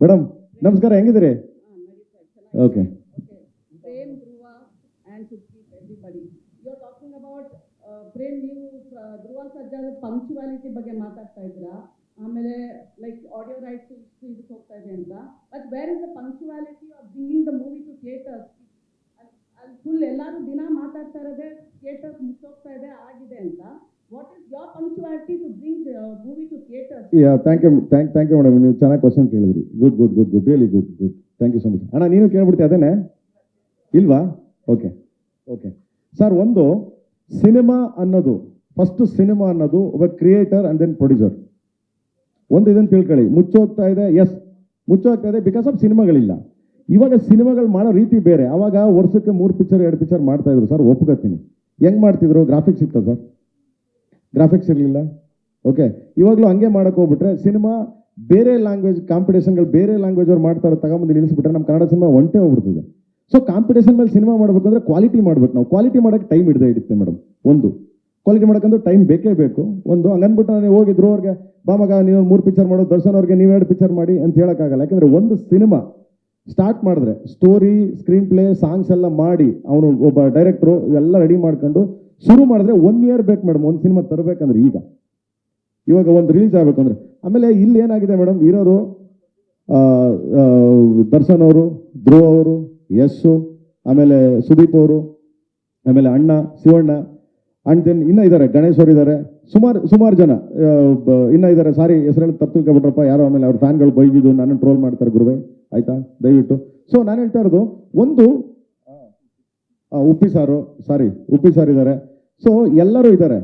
Madam ನಮಸ್ಕಾರ ಹೆಂಗಿದ್ದೀರಿ. Okay. Prem Dhruva and and Sukhdeep, you talking about, uh, Prem, ನೀವು ಧ್ರುವ ಸರ್ಜಾದ ಪಂಕ್ಚುವಾಲಿಟಿ ಬಗ್ಗೆ ಮಾತಾಡ್ತಾ ಇದ್ದೀರಾ? ಆಮೇಲೆ ಲೈಕ್ ಆಡಿಯೋ ರೈಟ್ಸ್ ಇದಕ್ಕೆ ಹೋಗ್ತಾ ಇದೆ ಅಂತ. But where is the punctuality of bringing the movie to theatres ಅಲ್ಲಿ ಫುಲ್ ಎಲ್ಲರೂ ದಿನ ಮಾತಾಡ್ತಾ ಇರೋದೇ ಥಿಯೇಟರ್ಸ್ ಮುಚ್ಚೋಗ್ತಾ ಇದೆ ಆಗಿದೆ ಅಂತ. What is your yeah thank you thank thank you madam ನೀವು ಚೆನ್ನಾಗಿ ಕ್ವಶನ್ ಕೇಳಿದ್ರಿ. Good good good good really good good thank you so much ಅಣ್ಣ, ನೀನು ಕೇಳ್ಬಿಡ್ತೀಯ ಅದೇನೆ ಇಲ್ವಾ? ಓಕೆ ಓಕೆ ಸರ್ ಒಂದು ಸಿನಿಮಾ ಅನ್ನೋದು ಫಸ್ಟ್ ಸಿನಿಮಾ ಅನ್ನೋದು ಒಬ್ಬ ಕ್ರಿಯೇಟರ್ ಅಂಡ್ ದೆನ್ ಪ್ರೊಡ್ಯೂಸರ್ ಒಂದು ಇದನ್ನು ತಿಳ್ಕೊಳ್ಳಿ. ಮುಚ್ಚೋಗ್ತಾ ಇದೆ ಎಸ್ ಮುಚ್ಚೋಗ್ತಾ ಇದೆ ಬಿಕಾಸ್ ಆಫ್ ಸಿನಿಮಾಗಳಿಲ್ಲ ಇವಾಗ ಸಿನಿಮಾಗಳು ಮಾಡೋ ರೀತಿ ಬೇರೆ. ಅವಾಗ ವರ್ಷಕ್ಕೆ ಮೂರು ಪಿಕ್ಚರ್ ಎರಡು ಪಿಕ್ಚರ್ ಮಾಡ್ತಾ ಇದ್ರು. ಸರ್ ಒಪ್ಕೋತೀನಿ. ಹೆಂಗೆ ಮಾಡ್ತಿದ್ರು? ಗ್ರಾಫಿಕ್ಸ್ ಇತ್ತ ಸರ್ ಗ್ರಾಫಿಕ್ಸ್ ಇರಲಿಲ್ಲ. ಓಕೆ ಇವಾಗಲೂ ಹಂಗೆ ಮಾಡೋಕೆ ಹೋಗ್ಬಿಟ್ರೆ ಸಿನಿಮಾ ಬೇರೆ ಲ್ಯಾಂಗ್ವೇಜ್ ಕಾಂಪಿಟೇಷನ್ಗಳು ಬೇರೆ ಲ್ಯಾಂಗ್ವೇಜ್ ಅವ್ರು ಮಾಡ್ತಾರೆ ತಗೊಂಬಂದು ನಿಲ್ಲಿಸ್ಬಿಟ್ರೆ ನಮ್ಮ ಕನ್ನಡ ಸಿನಿಮಾ ಒಂಟೆ ಹೋಗ್ಬಿಡ್ತದೆ. ಸೊ ಕಾಂಪಿಟೇಷನ್ ಮೇಲೆ ಸಿನಿಮಾ ಮಾಡಬೇಕಂದ್ರೆ ಕ್ವಾಲಿಟಿ ಮಾಡ್ಬೇಕು ನಾವು. ಕ್ವಾಲಿಟಿ ಮಾಡೋಕ್ಕೆ ಟೈಮ್ ಹಿಡಿದೇ ಹಿಡಿತೆ ಮೇಡಮ್. ಒಂದು. ಕ್ವಾಲಿಟಿ ಮಾಡೋಕ್ಕಂದ್ರೆ ಟೈಮ್ ಬೇಕೇ ಬೇಕು. ಒಂದು, ಹಂಗನ್ಬಿಟ್ಟು ನಾನು ಹೋಗಿದ್ರು ಅವ್ರಿಗೆ ಬಾಮಗ ನೀವು ಮೂರು ಪಿಕ್ಚರ್ ಮಾಡೋ, ದರ್ಶನ್ ಅವ್ರಿಗೆ ನೀವು ಎರಡು ಪಿಕ್ಚರ್ ಮಾಡಿ ಅಂತ ಹೇಳೋಕ್ಕಾಗಲ್ಲ. ಯಾಕಂದರೆ ಒಂದು ಸಿನಿಮಾ ಸ್ಟಾರ್ಟ್ ಮಾಡಿದ್ರೆ ಸ್ಟೋರಿ ಸ್ಕ್ರೀನ್ ಪ್ಲೇ ಸಾಂಗ್ಸ್ ಎಲ್ಲ ಮಾಡಿ ಅವನು ಒಬ್ಬ ಡೈರೆಕ್ಟ್ರು ಇವೆಲ್ಲ ರೆಡಿ ಮಾಡ್ಕೊಂಡು ಶುರು ಮಾಡಿದ್ರೆ ಒನ್ ಇಯರ್ ಬೇಕು ಮೇಡಮ್ ಒಂದು ಸಿನಿಮಾ ತರಬೇಕಂದ್ರೆ ಈಗ. ಇವಾಗ ಒಂದು ರಿಲೀಸ್ ಆಗಬೇಕಂದ್ರೆ. ಆಮೇಲೆ ಇಲ್ಲಿ ಏನಾಗಿದೆ ಮೇಡಮ್ ಇರೋರು ದರ್ಶನ್ ಅವರು, ಧ್ರುವ ಅವರು ಯಶು ಆಮೇಲೆ ಸುದೀಪ್ ಅವರು, ಆಮೇಲೆ ಅಣ್ಣ, ಶಿವಣ್ಣ ಅಂಡ್ ದೆನ್ ಇನ್ನೂ ಇದ್ದಾರೆ ಗಣೇಶ್ ಅವರು ಇದ್ದಾರೆ ಸುಮಾರು ಸುಮಾರು ಜನ ಇನ್ನ ಇದ್ದಾರೆ ಸಾರಿ ಹೆಸರಲ್ಲಿ ತಪ್ಪು ತಿಳ್ಕೊಬಿಟ್ರಪ್ಪ ಯಾರೋ ಆಮೇಲೆ ಅವ್ರ ಫ್ಯಾನ್ಗಳು ಬೈದಿದ್ದು ನನ್ನ ಟ್ರೋಲ್ ಮಾಡ್ತಾರೆ ಗುರುವೆ. ಆಯ್ತಾ? ದಯವಿಟ್ಟು. ಸೊ ನಾನು ಹೇಳ್ತಾ ಇರೋದು, ಒಂದು Uppi sir sorry Uppi sir ಇದ್ದಾರೆ ಸೊ ಎಲ್ಲರೂ ಇದ್ದಾರೆ.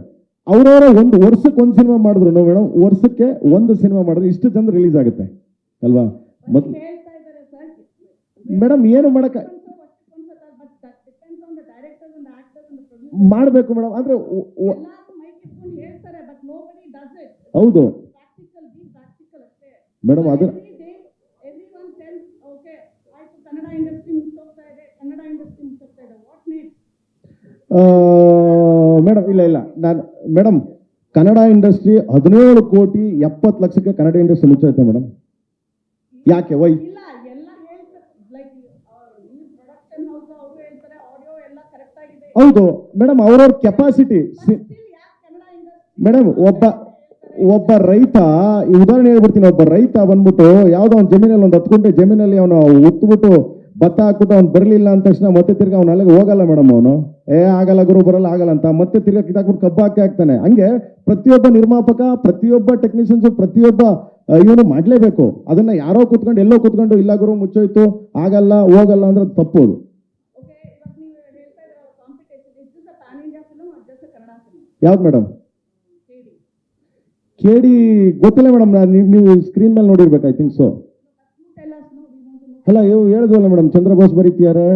ಅವರವರ ಒಂದು ವರ್ಷಕ್ಕೆ ಒಂದು ಸಿನಿಮಾ ಮಾಡಿದ್ರು. ಮೇಡಮ್ ವರ್ಷಕ್ಕೆ ಒಂದು ಸಿನಿಮಾ ಮಾಡಿದ್ರೆ. ಇಷ್ಟು ಜನ ರಿಲೀಸ್ ಆಗುತ್ತೆ. ಅಲ್ವಾ? ಸರ್. ಮೇಡಮ್ ಏನು ಮಾಡಕ ಮಾಡಬೇಕು ಮೇಡಮ್ ಅಂದ್ರೆ ಹೌದು ಮೇಡಮ್ ಅದು ಆ ಕನ್ನಡ ಇಂಡಸ್ಟ್ರಿ ಮೇಡಮ್ ಇಲ್ಲ ಇಲ್ಲ. ನಾನು ಮೇಡಮ್ ಕನ್ನಡ ಇಂಡಸ್ಟ್ರಿ ಹದಿನೇಳು ಕೋಟಿ ಎಪ್ಪತ್ತು ಲಕ್ಷಕ್ಕೆ ಕನ್ನಡ ಇಂಡಸ್ಟ್ರಿ ಮುಚ್ಚೈತೆ ಮೇಡಮ್ ಯಾಕೆ ವೈ ಹೌದು ಮೇಡಮ್ ಅವ್ರವ್ರ ಕೆಪಾಸಿಟಿ ಮೇಡಮ್ ಒಬ್ಬ ಒಬ್ಬ ರೈತ ಈ ಉದಾಹರಣೆ ಹೇಳ್ಬಿಡ್ತೀನಿ ಒಬ್ಬ ರೈತ ಬಂದ್ಬಿಟ್ಟು ಯಾವ್ದೋ ಒಂದು ಜಮೀನಲ್ಲಿ ಒಂದು ಗುಂಟೆ ಜಮೀನಲ್ಲಿ ಅವನು ಉತ್ಬಿಟ್ಟು ಭತ್ತ ಹಾಕ್ಬಿಟ್ಟು ಅವ್ನು ಬರಲಿಲ್ಲ ಅಂದ ತಕ್ಷಣ ಮತ್ತೆ ತಿರ್ಗಿ ಅವ್ನು ಅಲ್ಲಿಗೆ ಹೋಗಲ್ಲ ಮೇಡಮ್ ಅವನು. ಏ ಆಗಲ್ಲ ಗುರು ಬರಲ್ಲ ಆಗಲ್ಲ ಅಂತ. ಮತ್ತೆ ತಿರ್ಗಾ ಕಿತ್ತಾಕ್ಬಿಟ್ಟು ಕಬ್ಬು ಹಾಕಿ ಹಾಕ್ತಾನೆ. ಹಂಗೆ ಪ್ರತಿಯೊಬ್ಬ ನಿರ್ಮಾಪಕ ಪ್ರತಿಯೊಬ್ಬ ಟೆಕ್ನಿಷಿಯನ್ಸ್ ಪ್ರತಿಯೊಬ್ಬ ಇವನು ಮಾಡಲೇಬೇಕು. ಅದನ್ನ ಯಾರೋ ಕುತ್ಕೊಂಡು ಎಲ್ಲೋ ಕೂತ್ಕೊಂಡು ಇಲ್ಲ ಗುರು ಮುಚ್ಚೋಯ್ತು ಆಗಲ್ಲ ಹೋಗಲ್ಲ ಅಂದ್ರೆ ಅದು ತಪ್ಪು ಓಕೆ ಇವಾಗ ನೀವು ಹೇಳ್ತಾ ಇರೋ competition is a pan India film Kannada film ಯಾವ್ದು ಮೇಡಮ್ ಕೇಳಿ ಕೇಳಿ ಗೊತ್ತಿಲ್ಲ ಮೇಡಮ್ ನೀವು ಸ್ಕ್ರೀನ್ ಮೇಲೆ ನೋಡಿರ್ಬೇಕು ಐ ಥಿಂಕ್ ಸೊ ಅಲ್ಲ ಇವ್ ಹೇಳಿದ್ವಲ್ಲ ಮೇಡಮ್ ಚಂದ್ರಬೋಸ್ ಬರೀತಿದ್ದಾರೆ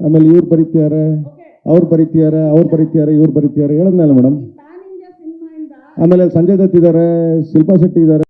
ಆಮೇಲೆ ಇವ್ರು ಬರೀತಿದ್ದಾರೆ ಓಕೆ ಅವ್ರು ಬರೀತಿದ್ದಾರೆ ಅವ್ರು ಬರೀತಿದ್ದಾರೆ ಇವ್ರು ಬರೀತಿದ್ದಾರೆ ಹೇಳಿದ್ನಲ್ಲ ಮೇಡಮ್? ಆಮೇಲೆ ಸಂಜಯ್ ದತ್ ಇದ್ದಾರೆ ಶಿಲ್ಪಾ ಶೆಟ್ಟಿ ಇದ್ದಾರೆ